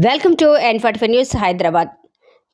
welcome to N forty news Hyderabad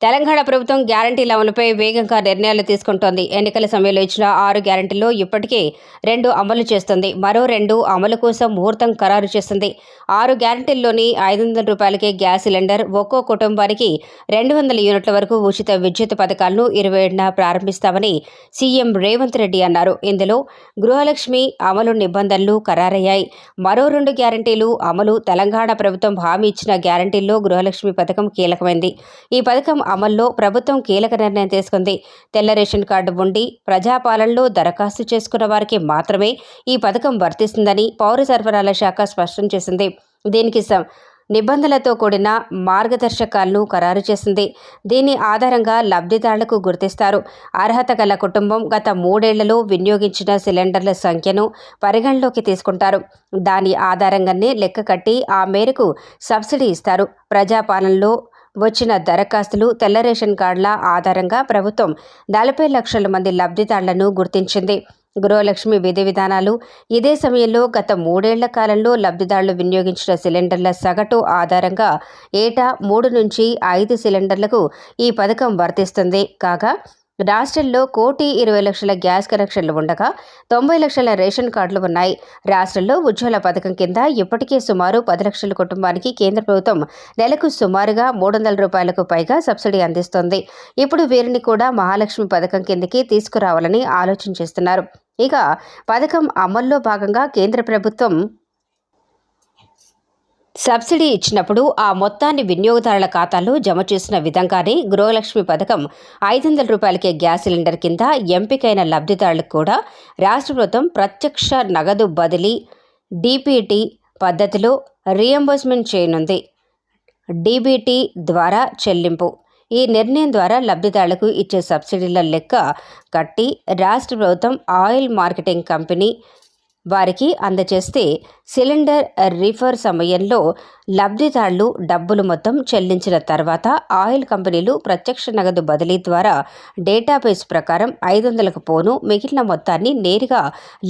Telangana ప్రభుత్వం గ్యారంటీల అమలుపై వేగంగా నిర్ణయాలు తీసుకుంటోంది. ఎన్నికల సమయంలో ఇచ్చిన ఆరు గ్యారంటీల్లో ఇప్పటికే రెండు అమలు చేస్తుంది. మరో రెండు అమలు కోసం ముహూర్తం ఖరారు చేస్తుంది. ఆరు గ్యారంటీల్లోని ఐదు వందల రూపాయలకే గ్యాస్ సిలిండర్ ఒక్కో కుటుంబానికి రెండు వందల యూనిట్ల వరకు ఉచిత విద్యుత్ పథకాలను ఇరవై ఏడున ప్రారంభిస్తామని సీఎం రేవంత్ రెడ్డి అన్నారు. ఇందులో గృహలక్ష్మి అమలు నిబంధనలు ఖరారయ్యాయి. మరో రెండు గ్యారంటీలు అమలు తెలంగాణ ప్రభుత్వం హామీ ఇచ్చిన గ్యారంటీల్లో గృహలక్ష్మి పథకం కీలకమైంది. ఈ పథకం అమల్లో ప్రభుత్వం కీలక నిర్ణయం తీసుకుంది. తెల్ల రేషన్ కార్డు ఉండి ప్రజాపాలనలో దరఖాస్తు చేసుకున్న వారికి మాత్రమే ఈ పథకం వర్తిస్తుందని పౌర సరఫరాల శాఖ స్పష్టం చేసింది. దీనికి నిబంధనలతో కూడిన మార్గదర్శకాలను ఖరారు చేసింది. దీని ఆధారంగా లబ్ధిదారులకు గుర్తిస్తారు. అర్హత గల కుటుంబం గత మూడేళ్ళలో వినియోగించిన సిలిండర్ల సంఖ్యను పరిగణలోకి తీసుకుంటారు. దాని ఆధారంగానే లెక్క కట్టి ఆ మేరకు సబ్సిడీ ఇస్తారు. ప్రజాపాలనలో వచ్చిన దరఖాస్తులు తెల్ల రేషన్ కార్డుల ఆధారంగా ప్రభుత్వం నలభై లక్షల మంది లబ్ధిదారులను గుర్తించింది. గృహలక్ష్మి విధి విధానాలు ఇదే సమయంలో గత మూడేళ్ళ కాలంలో లబ్ధిదారులు వినియోగించిన సిలిండర్ల సగటు ఆధారంగా ఏటా మూడు నుంచి ఐదు సిలిండర్లకు ఈ పథకం వర్తిస్తుంది. కాగా రాష్ట్రంలో కోటి ఇరవై లక్షల గ్యాస్ కనెక్షన్లు ఉండగా తొంభై లక్షల రేషన్ కార్డులు ఉన్నాయి. రాష్ట్రంలో ఉజ్వల పథకం కింద ఇప్పటికే సుమారు పది లక్షల కుటుంబానికి కేంద్ర ప్రభుత్వం నెలకు సుమారుగా మూడు వందల రూపాయలకు పైగా సబ్సిడీ అందిస్తోంది. ఇప్పుడు వీరిని కూడా మహాలక్ష్మి పథకం కిందకి తీసుకురావాలని ఆలోచన చేస్తున్నారు. ఇక పథకం అమల్లో భాగంగా కేంద్ర ప్రభుత్వం సబ్సిడీ ఇచ్చినప్పుడు ఆ మొత్తాన్ని వినియోగదారుల ఖాతాల్లో జమ చేసిన విధంగానే గృహలక్ష్మి పథకం ఐదు వందల రూపాయలకే గ్యాస్ సిలిండర్ కింద ఎంపికైన లబ్ధిదారులకు కూడా రాష్ట్ర ప్రభుత్వం ప్రత్యక్ష నగదు బదిలీ డిపిటి పద్ధతిలో రియంబర్స్మెంట్ చేయనుంది. డీబీటీ ద్వారా చెల్లింపు. ఈ నిర్ణయం ద్వారా లబ్ధిదారులకు ఇచ్చే సబ్సిడీల లెక్క కట్టి రాష్ట్ర ప్రభుత్వం ఆయిల్ మార్కెటింగ్ కంపెనీ వారికి అందజేస్తే సిలిండర్ రిఫర్ సమయంలో లబ్ధిదారులు డబ్బులు మొత్తం చెల్లించిన తర్వాత ఆయిల్ కంపెనీలు ప్రత్యక్ష నగదు బదిలీ ద్వారా డేటాబేస్ ప్రకారం ఐదు వందలకు పోను మిగిలిన మొత్తాన్ని నేరుగా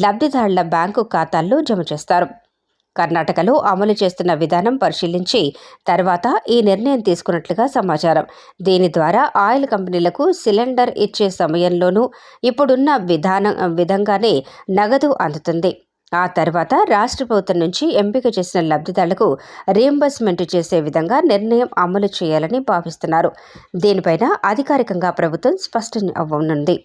లబ్ధిదారుల బ్యాంకు ఖాతాల్లో జమ చేస్తారు. కర్ణాటకలో అమలు చేస్తున్న విధానం పరిశీలించి తర్వాత ఈ నిర్ణయం తీసుకున్నట్లుగా సమాచారం. దీని ద్వారా ఆయిల్ కంపెనీలకు సిలిండర్ ఇచ్చే సమయంలోనూ ఇప్పుడున్న విధానం విధంగానే నగదు అందుతుంది. ఆ తర్వాత రాష్ట్ర ప్రభుత్వం నుంచి ఎంపిక చేసిన లబ్ధిదారులకు రియంబర్స్మెంట్ చేసే విధంగా నిర్ణయం అమలు చేయాలని భావిస్తున్నారు. దీనిపైన అధికారికంగా ప్రభుత్వం స్పష్టం అవ్వనుంది.